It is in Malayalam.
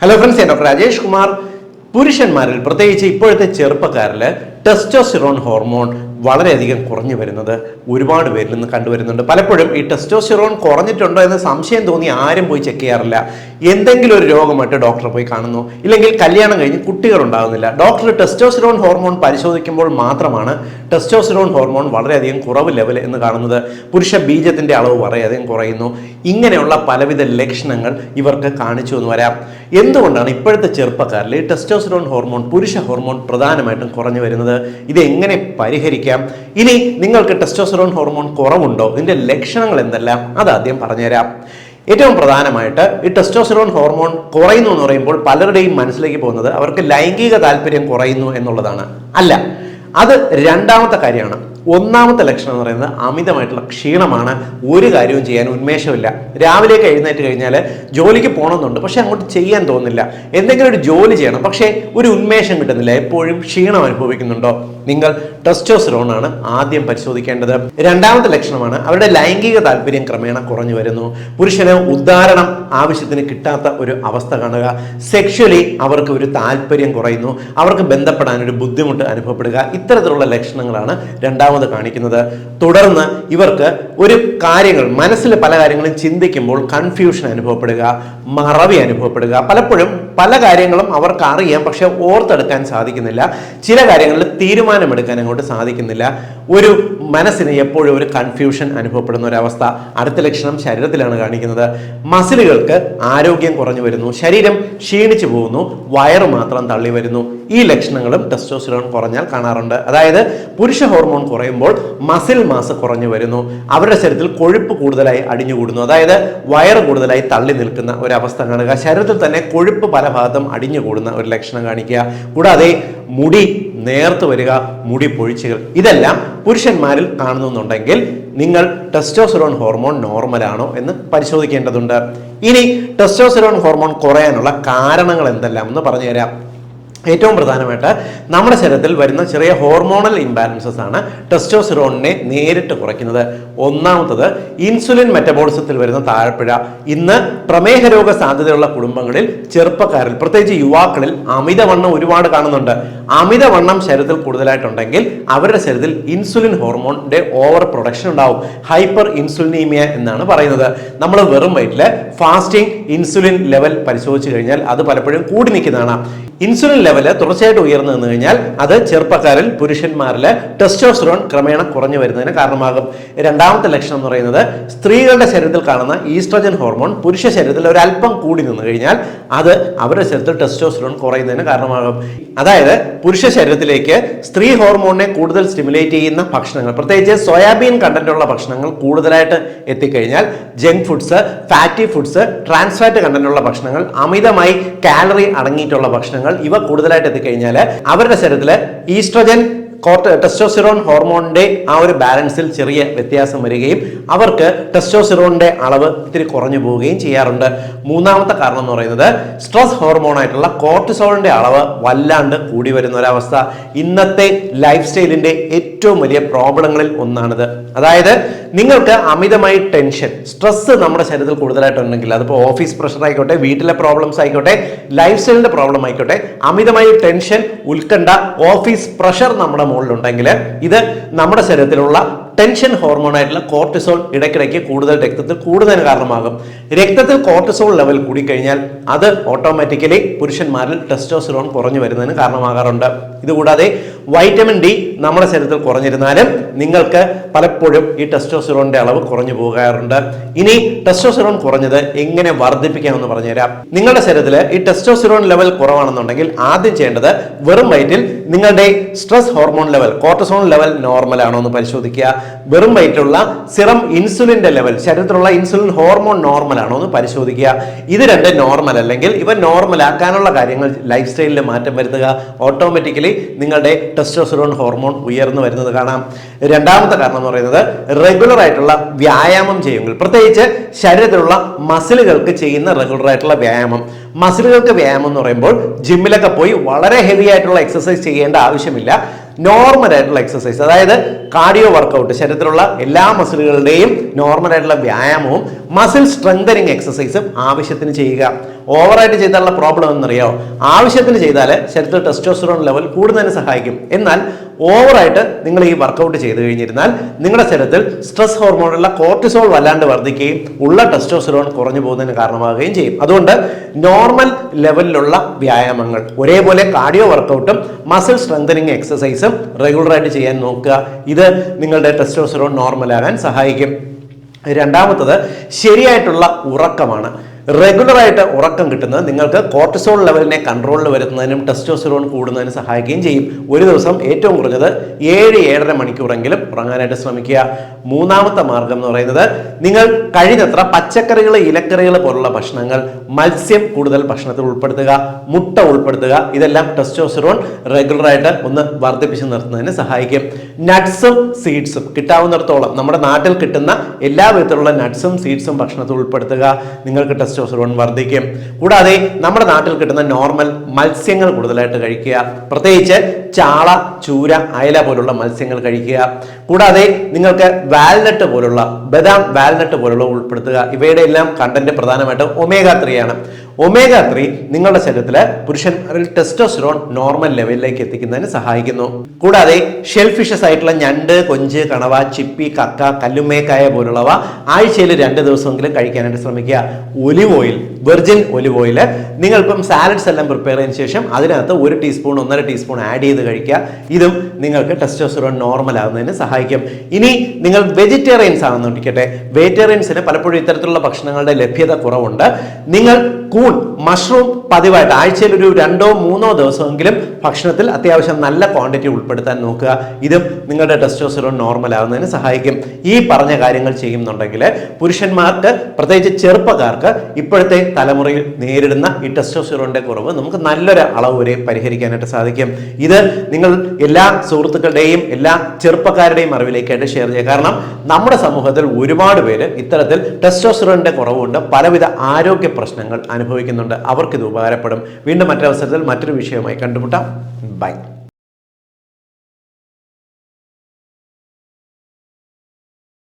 ഹലോ ഫ്രണ്ട്സ് ഞാൻ ഡോക്ടർ രാജേഷ് കുമാർ. പുരുഷന്മാരിൽ പ്രത്യേകിച്ച് ഇപ്പോഴത്തെ ചെറുപ്പക്കാരിൽ ടെസ്റ്റോസിറോൺ ഹോർമോൺ വളരെയധികം കുറഞ്ഞു വരുന്നത് ഒരുപാട് പേരിൽ നിന്ന് കണ്ടുവരുന്നുണ്ട്. പലപ്പോഴും ഈ ടെസ്റ്റോസിറോൺ കുറഞ്ഞിട്ടുണ്ടോ എന്ന് സംശയം തോന്നി ആരും പോയി ചെക്ക് ചെയ്യാറില്ല. എന്തെങ്കിലും ഒരു രോഗമായിട്ട് ഡോക്ടറെ പോയി കാണുന്നു. ഇല്ലെങ്കിൽ കല്യാണം കഴിഞ്ഞ് കുട്ടികൾ ഉണ്ടാകുന്നില്ല ഡോക്ടർ ടെസ്റ്റോസിറോൺ ഹോർമോൺ പരിശോധിക്കുമ്പോൾ മാത്രമാണ് ടെസ്റ്റോസിറോൺ ഹോർമോൺ വളരെയധികം കുറവ് ലെവൽ എന്ന് കാണുന്നത്. പുരുഷ ബീജത്തിന്റെ അളവ് വളരെയധികം കുറയുന്നു. ഇങ്ങനെയുള്ള പലവിധ ലക്ഷണങ്ങൾ ഇവർക്ക് കാണിച്ചു എന്ന് വരാം. എന്തുകൊണ്ടാണ് ഇപ്പോഴത്തെ ചെറുപ്പക്കാരിൽ ടെസ്റ്റോസിറോൺ ഹോർമോൺ പുരുഷ ഹോർമോൺ പ്രധാനമായിട്ടും കുറഞ്ഞു വരുന്നത്? ഇത് എങ്ങനെ പരിഹരിക്കാം? ഇനി നിങ്ങൾക്ക് ടെസ്റ്റോസിറോൺ ഹോർമോൺ കുറവുണ്ടോ? ഇതിന്റെ ലക്ഷണങ്ങൾ എന്തെല്ലാം? അത് ആദ്യം പറഞ്ഞുതരാം. ഏറ്റവും പ്രധാനമായിട്ട് ഈ ടെസ്റ്റോസിറോൺ ഹോർമോൺ കുറയുന്നു എന്ന് പറയുമ്പോൾ പലരുടെയും മനസ്സിലേക്ക് പോകുന്നത് അവർക്ക് ലൈംഗിക താല്പര്യം കുറയുന്നു എന്നുള്ളതാണ്. അല്ല അത് രണ്ടാമത്തെ കാര്യമാണ്. ഒന്നാമത്തെ ലക്ഷണം എന്ന് പറയുന്നത് അമിതമായിട്ടുള്ള ക്ഷീണമാണ്. ഒരു കാര്യവും ചെയ്യാൻ ഉന്മേഷമില്ല. രാവിലെ എഴുന്നേറ്റ് കഴിഞ്ഞാൽ ജോലിക്ക് പോകണമെന്നുണ്ട് പക്ഷേ അങ്ങോട്ട് ചെയ്യാൻ തോന്നുന്നില്ല. എന്തെങ്കിലും ഒരു ജോലി ചെയ്യണം പക്ഷേ ഒരു ഉന്മേഷം കിട്ടുന്നില്ല. എപ്പോഴും ക്ഷീണം അനുഭവിക്കുന്നുണ്ടോ? നിങ്ങൾ ടെസ്റ്റോസിറോൺ ആണ് ആദ്യം പരിശോധിക്കേണ്ടത്. രണ്ടാമത്തെ ലക്ഷണമാണ് അവരുടെ ലൈംഗിക താല്പര്യം ക്രമേണ കുറഞ്ഞു വരുന്നു. പുരുഷന് ഉദ്ധാരണം ആവശ്യത്തിന് കിട്ടാത്ത ഒരു അവസ്ഥ കാണുക. സെക്ഷലി അവർക്ക് ഒരു താല്പര്യം കുറയുന്നു. അവർക്ക് ബന്ധപ്പെടാൻ ഒരു ബുദ്ധിമുട്ട് അനുഭവപ്പെടുക. ഇത്തരത്തിലുള്ള ലക്ഷണങ്ങളാണ് രണ്ടാമത് കാണിക്കുന്നത്. തുടർന്ന് ഇവർക്ക് ഒരു കാര്യങ്ങൾ മനസ്സിൽ പല കാര്യങ്ങളും ചിന്തിക്കുമ്പോൾ കൺഫ്യൂഷൻ അനുഭവപ്പെടുക മറവി അനുഭവപ്പെടുക. പലപ്പോഴും പല കാര്യങ്ങളും അവർക്ക് അറിയാം പക്ഷെ ഓർത്തെടുക്കാൻ സാധിക്കുന്നില്ല. ചില കാര്യങ്ങളിൽ തീരുമാനമെടുക്കാൻ അങ്ങോട്ട് സാധിക്കുന്നില്ല. ഒരു മനസ്സിന് എപ്പോഴും ഒരു കൺഫ്യൂഷൻ അനുഭവപ്പെടുന്ന ഒരവസ്ഥ. അടുത്ത ലക്ഷണം ശരീരത്തിലാണ് കാണിക്കുന്നത്. മസിലുകൾക്ക് ആരോഗ്യം കുറഞ്ഞു വരുന്നു. ശരീരം ക്ഷീണിച്ചു പോകുന്നു. വയറ് മാത്രം തള്ളി വരുന്നു. ഈ ലക്ഷണങ്ങളും ടെസ്റ്റോസ്റ്റിറോൺ കുറഞ്ഞാൽ കാണാറുണ്ട്. അതായത് പുരുഷ ഹോർമോൺ കുറയുമ്പോൾ മസിൽ മാസ് കുറഞ്ഞു വരുന്നു. അവരുടെ ശരീരത്തിൽ കൊഴുപ്പ് കൂടുതലായി അടിഞ്ഞുകൂടുന്നു. അതായത് വയറ് കൂടുതലായി തള്ളി നിൽക്കുന്ന ഒരു കാണുക. ശരീരത്തിൽ തന്നെ കൊഴുപ്പ് പല ഭാഗത്തും അടിഞ്ഞുകൂടുന്ന ഒരു ലക്ഷണം കാണിക്കുക. കൂടാതെ മുടി നേർത്ത് വരിക മുടി പൊഴിച്ചുകൾ. ഇതെല്ലാം പുരുഷന്മാരിൽ കാണുന്നുണ്ടെങ്കിൽ നിങ്ങൾ ടെസ്റ്റോസിറോൺ ഹോർമോൺ നോർമലാണോ എന്ന് പരിശോധിക്കേണ്ടതുണ്ട്. ഇനി ടെസ്റ്റോസിറോൺ ഹോർമോൺ കുറയാനുള്ള കാരണങ്ങൾ എന്തെല്ലാം എന്ന് പറഞ്ഞുതരാം. ഏറ്റവും പ്രധാനമായിട്ട് നമ്മുടെ ശരീരത്തിൽ വരുന്ന ചെറിയ ഹോർമോണൽ ഇംബാലൻസസ് ആണ് ടെസ്റ്റോസിറോണിനെ നേരിട്ട് കുറയ്ക്കുന്നത്. ഒന്നാമത്തത് ഇൻസുലിൻ മെറ്റബോളിസത്തിൽ വരുന്ന താഴ്പ്പിഴ. ഇന്ന് പ്രമേഹ രോഗ സാധ്യതയുള്ള കുടുംബങ്ങളിൽ ചെറുപ്പക്കാരിൽ പ്രത്യേകിച്ച് യുവാക്കളിൽ അമിതവണ്ണം ഒരുപാട് കാണുന്നുണ്ട്. അമിതവണ്ണം ശരീരത്തിൽ കൂടുതലായിട്ടുണ്ടെങ്കിൽ അവരുടെ ശരീരത്തിൽ ഇൻസുലിൻ ഹോർമോണിന്റെ ഓവർ പ്രൊഡക്ഷൻ ഉണ്ടാവും. ഹൈപ്പർ ഇൻസുലിനീമിയ എന്നാണ് പറയുന്നത്. നമ്മൾ വെറും വയറ്റിൽ ഫാസ്റ്റിംഗ് ഇൻസുലിൻ ലെവൽ പരിശോധിച്ചു കഴിഞ്ഞാൽ അത് പലപ്പോഴും കൂടി നിൽക്കുന്നതാണ്. ഇൻസുലിൻ ലെവൽ തുടർച്ചയായിട്ട് ഉയർന്നു നിന്ന് കഴിഞ്ഞാൽ അത് ചെറുപ്പക്കാരിൽ പുരുഷന്മാരിൽ ടെസ്റ്റോസ്റ്ററോൺ ക്രമേണ കുറഞ്ഞു വരുന്നതിന് കാരണമാകും. രണ്ടാമത്തെ ലക്ഷണം എന്ന് പറയുന്നത് സ്ത്രീകളുടെ ശരീരത്തിൽ കാണുന്ന ഈസ്ട്രജൻ ഹോർമോൺ പുരുഷ ശരീരത്തിൽ ഒരല്പം കൂടി നിന്ന് കഴിഞ്ഞാൽ അത് അവരുടെ ശരീരത്തിൽ ടെസ്റ്റോസ്റ്ററോൺ കുറയുന്നതിന് കാരണമാകും. അതായത് പുരുഷ ശരീരത്തിലേക്ക് സ്ത്രീ ഹോർമോണിനെ കൂടുതൽ സ്റ്റിമുലേറ്റ് ചെയ്യുന്ന ഭക്ഷണങ്ങൾ പ്രത്യേകിച്ച് സോയാബീൻ കണ്ടന്റുള്ള ഭക്ഷണങ്ങൾ കൂടുതലായിട്ട് എത്തിക്കഴിഞ്ഞാൽ junk foods fatty foods trans fat കണ്ടന്റുള്ള ഭക്ഷണങ്ങൾ അമിതമായി കാലറി അടങ്ങിയിട്ടുള്ള ഭക്ഷണങ്ങൾ ഇവ കൂടുതലായിട്ട് എത്തിക്കഴിഞ്ഞാൽ അവരുടെ ശരീരത്തിൽ ഈസ്ട്രജൻ കോർട്ട് ടെസ്റ്റോസിറോൺ ഹോർമോണിന്റെ ആ ഒരു ബാലൻസിൽ ചെറിയ വ്യത്യാസം വരികയും അവർക്ക് ടെസ്റ്റോസിറോണിന്റെ അളവ് ഇത്തിരി കുറഞ്ഞു പോവുകയും ചെയ്യാറുണ്ട്. മൂന്നാമത്തെ കാരണം എന്ന് പറയുന്നത് സ്ട്രെസ് ഹോർമോൺ ആയിട്ടുള്ള കോർട്ടിസോളിന്റെ അളവ് വല്ലാണ്ട് കൂടി വരുന്ന ഒരവസ്ഥ ഇന്നത്തെ ലൈഫ് സ്റ്റൈലിന്റെ ഏറ്റവും വലിയ പ്രോബ്ലങ്ങളിൽ ഒന്നാണിത്. അതായത് നിങ്ങൾക്ക് അമിതമായി ടെൻഷൻ സ്ട്രെസ് നമ്മുടെ ശരീരത്തിൽ കൂടുതലായിട്ടുണ്ടെങ്കിൽ അതിപ്പോൾ ഓഫീസ് പ്രഷർ ആയിക്കോട്ടെ വീട്ടിലെ പ്രോബ്ലംസ് ആയിക്കോട്ടെ ലൈഫ് സ്റ്റൈലിന്റെ പ്രോബ്ലം ആയിക്കോട്ടെ അമിതമായി ടെൻഷൻ ഉത്കണ്ഠ ഓഫീസ് പ്രഷർ നമ്മുടെ മുകളിലുണ്ടെങ്കിൽ ഇത് നമ്മുടെ ശരീരത്തിലുള്ള ടെൻഷൻ ഹോർമോൺ ആയിട്ടുള്ള കോർട്ടിസോൾ ഇടയ്ക്കിടയ്ക്ക് കൂടുതൽ രക്തത്തിൽ കൂടുതൽ കാരണമാകും. രക്തത്തിൽ കോർട്ടിസോൾ ലെവൽ കൂടിക്കഴിഞ്ഞാൽ അത് ഓട്ടോമാറ്റിക്കലി പുരുഷന്മാരിൽ ടെസ്റ്റോസിറോൺ കുറഞ്ഞു വരുന്നതിന് കാരണമാകാറുണ്ട്. ഇതുകൂടാതെ വൈറ്റമിൻ ഡി നമ്മുടെ ശരീരത്തിൽ കുറഞ്ഞിരുന്നാലും നിങ്ങൾക്ക് പലപ്പോഴും ഈ ടെസ്റ്റോസിറോണിന്റെ അളവ് കുറഞ്ഞു പോകാറുണ്ട്. ഇനി ടെസ്റ്റോസിറോൺ കുറഞ്ഞത് എങ്ങനെ വർദ്ധിപ്പിക്കാമെന്ന് പറഞ്ഞുതരാം. നിങ്ങളുടെ ശരീരത്തിൽ ഈ ടെസ്റ്റോസിറോൺ ലെവൽ കുറവാണെന്നുണ്ടെങ്കിൽ ആദ്യം ചെയ്യേണ്ടത് വെറും വയറ്റിൽ നിങ്ങളുടെ stress hormone level cortisone level normal ആണോ എന്ന് പരിശോധിക്കുക. വെറും വയറ്റിലുള്ള സിറം ഇൻസുലിന്റെ ലെവൽ ശരീരത്തിലുള്ള ഇൻസുലിൻ ഹോർമോൺ നോർമൽ ആണോ എന്ന് പരിശോധിക്കുക. ഇത് രണ്ട് നോർമൽ അല്ലെങ്കിൽ ഇവ നോർമൽ ആക്കാനുള്ള കാര്യങ്ങൾ ലൈഫ് സ്റ്റൈലിൽ മാറ്റം വരുത്തുക. ഓട്ടോമാറ്റിക്കലി നിങ്ങളുടെ ടെസ്റ്റോസിറോൺ ഹോർമോൺ ഉയർന്നു വരുന്നത് കാണാം. രണ്ടാമത്തെ കാരണം എന്ന് പറയുന്നത് റെഗുലർ ആയിട്ടുള്ള വ്യായാമം ചെയ്യുമെങ്കിൽ പ്രത്യേകിച്ച് ശരീരത്തിലുള്ള മസിലുകൾക്ക് ചെയ്യുന്ന റെഗുലർ ആയിട്ടുള്ള വ്യായാമം. മസിലുകൾക്ക് വ്യായാമം എന്ന് പറയുമ്പോൾ ജിമ്മിലൊക്കെ പോയി വളരെ ഹെവി ആയിട്ടുള്ള എക്സസൈസ് ചെയ്യേണ്ട ആവശ്യമില്ല. നോർമൽ ആയിട്ടുള്ള എക്സസൈസ് അതായത് കാർഡിയോ വർക്കൗട്ട് ശരീരത്തിലുള്ള എല്ലാ മസിലുകളുടെയും നോർമൽ ആയിട്ടുള്ള വ്യായാമവും മസിൽ സ്ട്രെങ്തനിങ് എക്സസൈസും ആവശ്യത്തിന് ചെയ്യുക. ഓവറായിട്ട് ചെയ്താലുള്ള പ്രോബ്ലം എന്നറിയോ ആവശ്യത്തിന് ചെയ്താൽ ശരീരത്തിൽ ടെസ്റ്റോസ്റ്ററോൺ ലെവൽ കൂടുന്നതിന് സഹായിക്കും. എന്നാൽ ഓവറായിട്ട് നിങ്ങൾ ഈ വർക്കൗട്ട് ചെയ്തു കഴിഞ്ഞിരുന്നാൽ നിങ്ങളുടെ ശരീരത്തിൽ സ്ട്രെസ് ഹോർമോണുള്ള കോർട്ടിസോൾ വല്ലാണ്ട് വർദ്ധിക്കുകയും ഉള്ള ടെസ്റ്റോസ്റ്ററോൺ കുറഞ്ഞു പോകുന്നതിന് കാരണമാവുകയും ചെയ്യും. അതുകൊണ്ട് നോർമൽ ലെവലിലുള്ള വ്യായാമങ്ങൾ ഒരേപോലെ കാർഡിയോ വർക്കൗട്ടും മസിൽ സ്ട്രെങ്തനിങ് എക്സസൈസും റെഗുലറായിട്ട് ചെയ്യാൻ നോക്കുക. ഇത് നിങ്ങളുടെ ടെസ്റ്റോസ്റ്ററോൺ നോർമലാകാൻ സഹായിക്കും. രണ്ടാമത്തത് ശരിയായിട്ടുള്ള ഉറക്കമാണ്. റെഗുലറായിട്ട് ഉറക്കം കിട്ടുന്നത് നിങ്ങൾക്ക് കോർട്ടിസോൾ ലെവലിനെ കൺട്രോളിൽ വരുത്തുന്നതിനും ടെസ്റ്റോസ്റ്ററോൺ കൂടുന്നതിനും സഹായിക്കുകയും ചെയ്യും. ഒരു ദിവസം ഏറ്റവും കുറഞ്ഞത് ഏഴ് ഏഴര മണിക്കൂറെങ്കിലും ഉറങ്ങാനായിട്ട് ശ്രമിക്കുക. മൂന്നാമത്തെ മാർഗം എന്ന് പറയുന്നത് നിങ്ങൾ കഴിയുന്നത്ര പച്ചക്കറികൾ ഇലക്കറികൾ പോലുള്ള ഭക്ഷണങ്ങൾ മത്സ്യം കൂടുതൽ ഭക്ഷണത്തിൽ ഉൾപ്പെടുത്തുക മുട്ട ഉൾപ്പെടുത്തുക ഇതെല്ലാം ടെസ്റ്റോസ്റ്ററോൺ റെഗുലറായിട്ട് ഒന്ന് വർദ്ധിപ്പിച്ച് നിർത്തുന്നതിന് സഹായിക്കും. നട്ട്സും സീഡ്സും കിട്ടാവുന്നിടത്തോളം നമ്മുടെ നാട്ടിൽ കിട്ടുന്ന എല്ലാ വിധത്തിലുള്ള നട്ട്സും സീഡ്സും ഭക്ഷണത്തിൽ ഉൾപ്പെടുത്തുക. നിങ്ങൾക്ക് ടെസ്റ്റോസ്റ്ററോൺ വർദ്ധിക്കും. കൂടാതെ നമ്മുടെ നാട്ടിൽ കിട്ടുന്ന നോർമൽ മത്സ്യങ്ങൾ കൂടുതലായിട്ട് കഴിക്കുക. പ്രത്യേകിച്ച് ചാള ചൂര അയല പോലുള്ള മത്സ്യങ്ങൾ കഴിക്കുക. കൂടാതെ നിങ്ങൾക്ക് വാൽനട്ട് പോലുള്ള ബദാം വാൽനട്ട് പോലുള്ള ഉൾപ്പെടുത്തുക. ഇവയുടെ എല്ലാം കണ്ടന്റ് പ്രധാനമായിട്ടും ഒമേഗ ത്രീ ആണ്. ഒമേഗ ത്രീ നിങ്ങളുടെ ശരീരത്തിൽ പുരുഷന്മാരിൽ ടെസ്റ്റോസ്റ്ററോൺ നോർമൽ ലെവലിലേക്ക് എത്തിക്കുന്നതിന് സഹായിക്കുന്നു. കൂടാതെ ഷെൽഫിഷസ് ആയിട്ടുള്ള ഞണ്ട് കൊഞ്ച് കണവ ചിപ്പി കക്ക കല്ലുമേക്കായ പോലുള്ളവ ആഴ്ചയിൽ രണ്ട് ദിവസമെങ്കിലും കഴിക്കാനായിട്ട് ശ്രമിക്കുക. Olive oil virgin olive oil നിങ്ങളിപ്പം സാലഡ്സ് എല്ലാം പ്രിപ്പയർ ചെയ്തതിന് ശേഷം അതിനകത്ത് ഒരു ടീസ്പൂൺ ഒന്നര ടീസ്പൂൺ ആഡ് ചെയ്ത് കഴിക്കുക. ഇതും നിങ്ങൾക്ക് ടെസ്റ്റോസ്റ്ററോൺ നോർമൽ ആകുന്നതിന് സഹായിക്കും. ഇനി നിങ്ങൾ വെജിറ്റേറിയൻസ് ആണെന്ന് നോക്കിക്കട്ടെ വെജിറ്റേറിയൻസിന് പലപ്പോഴും ഇത്തരത്തിലുള്ള ഭക്ഷണങ്ങളുടെ ലഭ്യത കുറവുണ്ട്. നിങ്ങൾ കൂൺ മഷ്റൂം പതിവായിട്ട് ആഴ്ചയിൽ ഒരു രണ്ടോ മൂന്നോ ദിവസമെങ്കിലും ഭക്ഷണത്തിൽ അത്യാവശ്യം നല്ല ക്വാണ്ടിറ്റി ഉൾപ്പെടുത്താൻ നോക്കുക. ഇതും നിങ്ങളുടെ ടെസ്റ്റോസ്റ്ററോൺ നോർമൽ ആകുന്നതിന് സഹായിക്കും. ഈ പറഞ്ഞ കാര്യങ്ങൾ ചെയ്യുന്നുണ്ടെങ്കിൽ പുരുഷന്മാർക്ക് പ്രത്യേകിച്ച് ചെറുപ്പക്കാർക്ക് ഇപ്പോഴത്തെ തലമുറയിൽ നേരിടുന്ന ഈ ടെസ്റ്റോസ്റ്ററോണിന്റെ കുറവ് നമുക്ക് നല്ലൊരു അളവ് വരെ പരിഹരിക്കാനായിട്ട് സാധിക്കും. ഇത് നിങ്ങൾ എല്ലാ സുഹൃത്തുക്കളുടെയും എല്ലാ ചെറുപ്പക്കാരുടെയും അറിവിലേക്കായിട്ട് ഷെയർ ചെയ്യുക. കാരണം നമ്മുടെ സമൂഹത്തിൽ ഒരുപാട് പേര് ഇത്തരത്തിൽ ടെസ്റ്റോസ്റ്ററോണിന്റെ കുറവുകൊണ്ട് പലവിധ ആരോഗ്യ പ്രശ്നങ്ങൾ അനുഭവിക്കുന്നുണ്ട് അവർക്കിത് ഉപകാരപ്പെടും. വീണ്ടും മറ്റൊരവസരത്തിൽ മറ്റൊരു വിഷയവുമായി കണ്ടുമുട്ടാം. ബൈ.